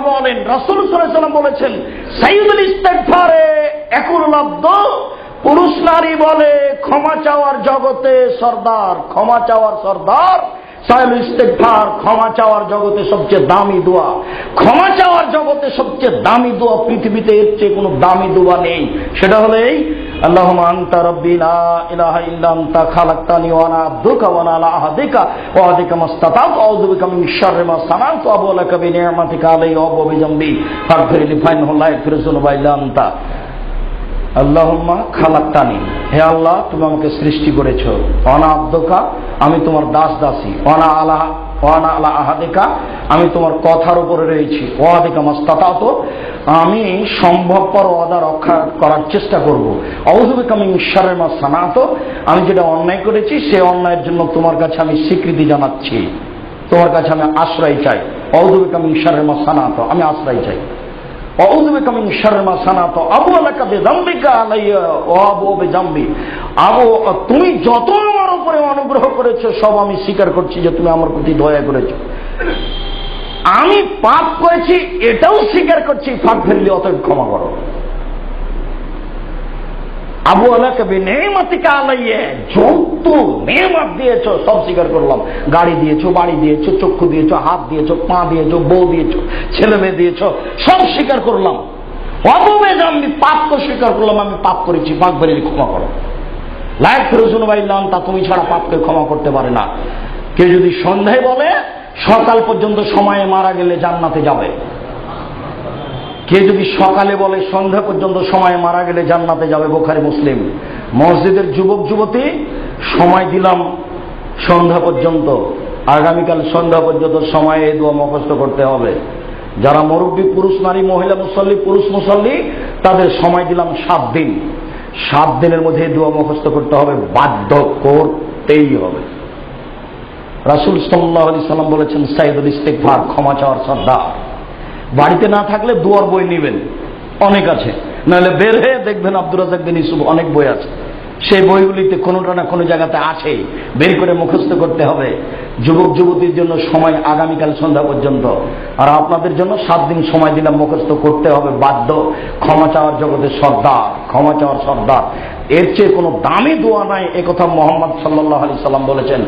বলেন, রাসূল বলেছেন, সাইয়্যিদুল ইস্তিগফারে একুল পুরুষ নারী বলে ক্ষমা চাওয়ার জগতে সর্দার, ক্ষমা চাওয়ার সর্দার। সাইল ইস্তেগফার, ক্ষমা চাওয়ার জগতে সবচেয়ে দামি দোয়া। ক্ষমা চাওয়ার জগতে সবচেয়ে দামি দোয়া পৃথিবীতে এর চেয়ে কোনো দামি দোয়া নেই। সেটা হলো এই, আল্লাহুম্মা আনতা রাব্বি লা ইলাহা ইল্লা আনতা খালাকতানি ওয়া আনা আবদুকা ওয়া আনা আলা আহদিকা। ওয়া আহদিকা মাস্তাতাতু, আউযু বিকা শাররি মা সানাতু আবু লাকা বিনি'মাতিকা আলাইয়া ওয়া বিজামবি ফাগফির ফাইনহু লা ইয়াগফিরু যুনুবা ইল্লা আনতা। আল্লাহম্মা খালাক্তানি। হে আল্লাহ, তুমি আমাকে সৃষ্টি করেছ। অনা আব্দকা, আমি তোমার দাস দাসী। অনা আলাহ অনা আলা আহাদিকা, আমি তোমার কথার উপরে রয়েছি। ওয়াদিকা মাস্তাতাত, আমি সম্ভবপর ওয়াদা রক্ষা করার চেষ্টা করব। অবধবিক আমি ঈশ্বরের মা সানাত, আমি যেটা অন্যায় করেছি সে অন্যায়ের জন্য তোমার কাছে আমি স্বীকৃতি জানাচ্ছি। তোমার কাছে আমি আশ্রয় চাই। অবধবিক আমি ঈশ্বরের মা সানাত, আমি আশ্রয় চাই। أعوذ بك من شر ما صنعت أبو لك بذنبك علي وأبو بذنبي আবু তুমি যত আমার উপরে অনুগ্রহ করেছো সব আমি স্বীকার করছি যে তুমি আমার প্রতি দয়া করেছো আমি পাপ করেছি এটাও স্বীকার করছি ফাঁক ফেললে অতএব ক্ষমা করো আবু আলাকে নেমাতিকে আলাইয়ে যত নেমাত দিয়েছ, সব স্বীকার করলাম। গাড়ি দিয়েছ, বাড়ি দিয়েছ, চক্ষু দিয়েছ, হাত দিয়েছ, পা দিয়েছ, বউ দিয়েছ, ছেলে মেয়ে দিয়েছ, সব স্বীকার করলাম। অববে আমি পাপ তো স্বীকার করলাম, আমি পাপ করেছি পাপ বেরিয়ে ক্ষমা করো। লাইক ফেরোজুন বাইলাম তা তুমি ছাড়া পাপকে ক্ষমা করতে পারে না। কেউ যদি সন্ধ্যায় বলে, সকাল পর্যন্ত সময়ে মারা গেলে জান্নাতে যাবে। কে যদি সকালে বলে সন্ধ্যা পর্যন্ত সময় মারা গেলে জান্নাতে যাবে বোখারি মুসলিম। মসজিদের যুবক, যুবতী, সময় দিলাম সন্ধ্যা পর্যন্ত। আগামীকাল সন্ধ্যা পর্যন্ত সময় এই দোয়া মুখস্থ করতে হবে। যারা মুরব্বী পুরুষ, নারী, মহিলা, মুসল্লি, পুরুষ, মুসল্লি, তাদের সময় দিলাম সাত দিন। সাত দিনের মধ্যে দোয়া মুখস্থ করতে হবে, বাধ্য করতেই হবে। রাসুল সাল্লাহ আলি সাল্লাম বলেছেন সাইদুল ইস্তেকফার ক্ষমা চাওয়ার শ্রদ্ধা। বাড়িতে না থাকলে দুয়ার বই নেবেন। অনেক আছে। নাহলে বের হয়ে দেখবেন আব্দুল রাজাক বিন ইসুফ অনেক বই আছে। সেই বইগুলিতে কোনোটা না কোনো জায়গাতে আছে। বের করে মুখস্থ করতে হবে। যুবক, যুবতীর জন্য সময় আগামীকাল সন্ধ্যা পর্যন্ত। আর আপনাদের জন্য সাত দিন সময় দিলাম মুখস্থ করতে হবে বাধ্য। ক্ষমা চাওয়ার জগতে সর্দার, ক্ষমা চাওয়ার সর্দার। এর চেয়ে কোনো দামি দোয়া নাই। একথা মোহাম্মদ সাল্লাহ আলি সাল্লাম বলেছেন।